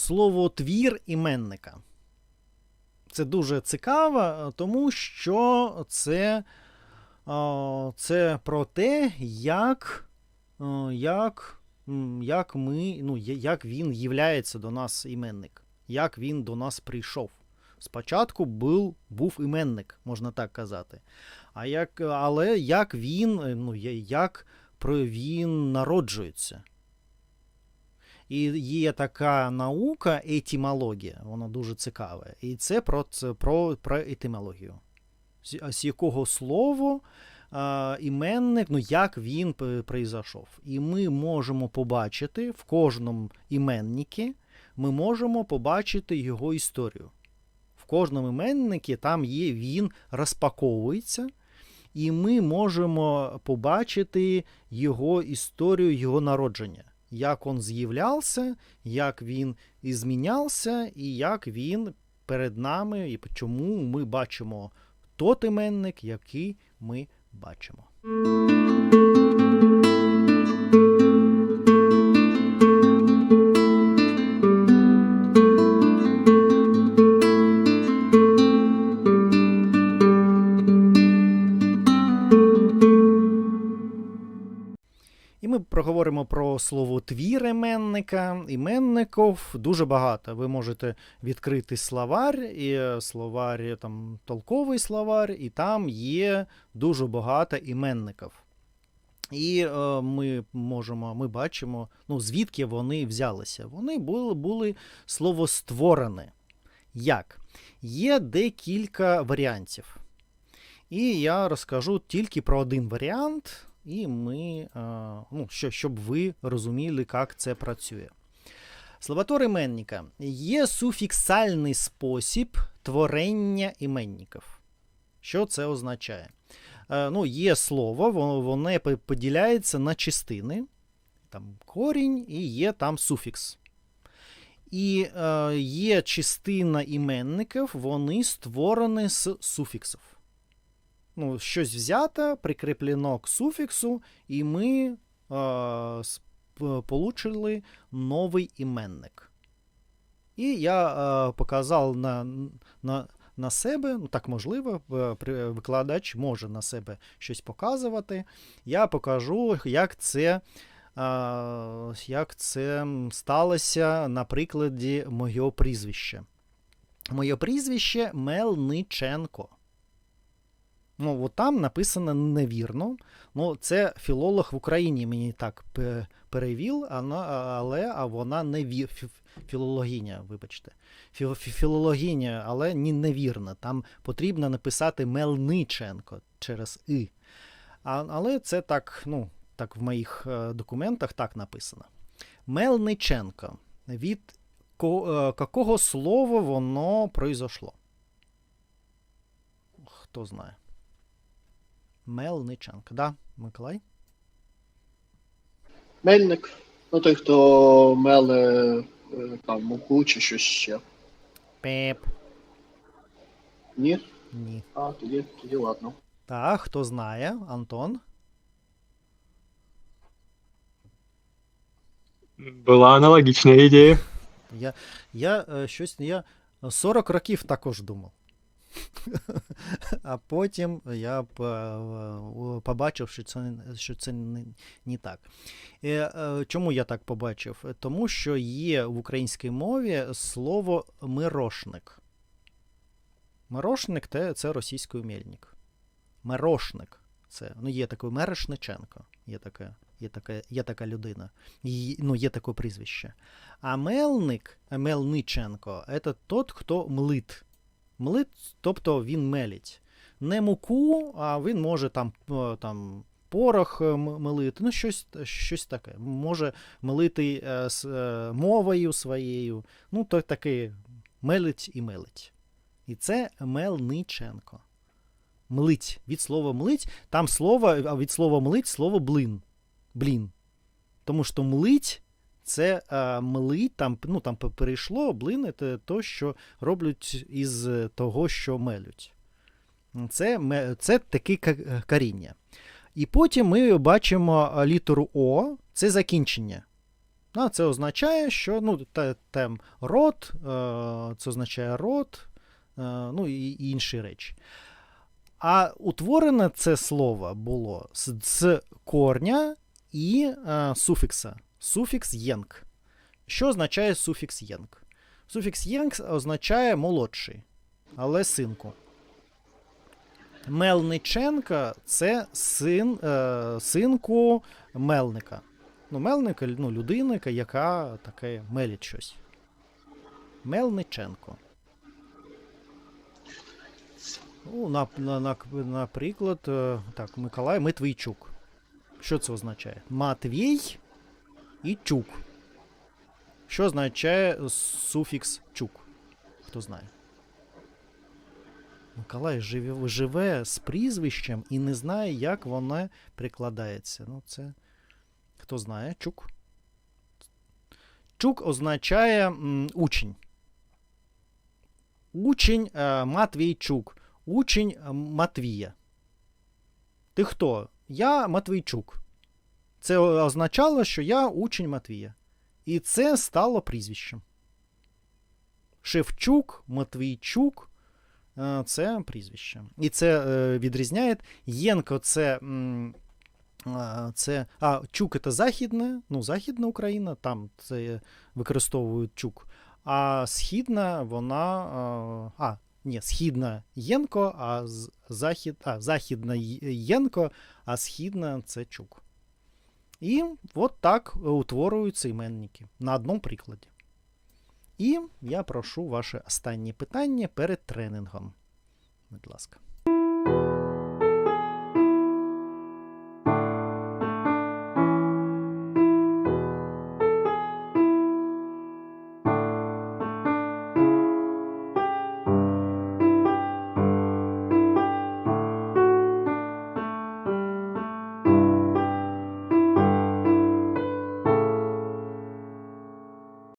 слово твір іменника. Це дуже цікаво, тому що це, це про те, як, як, як, ми, ну, як він являється до нас іменник, як він до нас прийшов. Спочатку був, був іменник, можна так казати. А як, але як він, ну, як він народжується. І є така наука етимологія, вона дуже цікава. І це про, про, про етимологію. З, з якого слова а, іменник, ну як він прийшов. І ми можемо побачити в кожному іменнику, ми можемо побачити його історію. В кожному іменнику там є, він розпаковується, і ми можемо побачити його історію, його народження. Як він з'являвся, як він змінявся, і як він перед нами, і чому ми бачимо тот іменник, який ми бачимо. Ми проговоримо про слово твір іменника. Іменників дуже багато. Ви можете відкрити словар, і словар, там толковий словар, і там є дуже багато іменників. І е, ми можемо, ми бачимо, ну, звідки вони взялися. Вони були, були словостворені. Як? Є декілька варіантів. І я розкажу тільки про один варіант, і ми, е, ну, що, щоб ви розуміли, як це працює. Словотвор іменника є суфіксальний спосіб творення іменників. Що це означає? Е, ну, є слово, воно, воно поділяється на частини, там корінь і є там суфікс. І е, є частина іменників, вони створені з суфіксів ну, щось взято, прикріплено к суфіксу, і ми е, получили новий іменник. І я е, показав на, на, на себе, ну так можливо, е, викладач може на себе щось показувати. Я покажу, як це. Як це сталося на прикладі моєго прізвища. Моє прізвище Мелниченко. Ну, от там написано невірно. Ну, це філолог в Україні мені так перевів, але а вона не ві, фі- філологиня, вибачте. Фі, фі- але ні, невірна. Там потрібно написати Мелниченко через И. А, але це так, ну, так в моїх е, документах так написано. Мелниченко. Від е, якого слова воно произошло? Хто знає? Мелниченко. Да, Миколай? Мельник. Ну, той, хто меле е, там муку чи щось ще. Пеп. Ні? Ні. А, тоді, тоді ладно. Так, хто знає? Антон? Була аналогічна ідея. Я, я е, щось. Я 40 років також думав. А потім я побачив, що це, що це не, не так. Е, е, Чому я так побачив? Тому що є в українській мові слово мирошник. Мирошник це, російською мельник. Мирошник. Це, ну, є такий Мерешниченко. Є така, є така, є така людина. І, ну, є таке прізвище. А мелник, Мелниченко, це тот, хто млит. Млит, тобто він мелить. Не муку, а він може там, е, там порох е, мелити, ну щось, щось таке. Може мелити з е, мовою своєю. Ну, то таки мелить і мелить. І це Мелниченко. Млить. Від слова млить, там слово, а від слова млить слово блин. Блін. Тому що млить це е, млить, там, ну, там перейшло, блин, це то, що роблять із того, що мелють. Це, це таке ка- коріння. І потім ми бачимо е, літеру О, це закінчення. А це означає, що ну, те, тем род, е, це означає род, е, ну і інші речі. А утворене це слово було з, корня і е, суфікса. Суфікс єнк. Що означає суфікс єнк? Суфікс єнк означає молодший, але синку. Мелниченка це син, е, синку мелника. Ну, мелника, ну, людина, яка таке мелить щось. Мелниченко. Ну, на, на, на, наприклад, е, так, Миколай Митвійчук. Що це означає? Матвій і чук. Що означає суфікс чук? Хто знає? Миколай живе, живе з прізвищем і не знає, як воно прикладається. Ну, це. Хто знає? Чук. Чук означає м, учень. Учень е, Матвійчук. Учень Матвія. Ти хто? Я Матвійчук. Це означало, що я учень Матвія. І це стало прізвищем. Шевчук, Матвійчук е, це прізвище. І це е, відрізняє. Єнко це. Це, а, чук це західне, ну, західна Україна, там це використовують чук. А східна, вона. А ні, східна Єнко, а захід, а, західна Єнко, а східна це чук. І от так утворюються іменники на одному прикладі. І я прошу ваше останнє питання перед тренінгом. Будь ласка.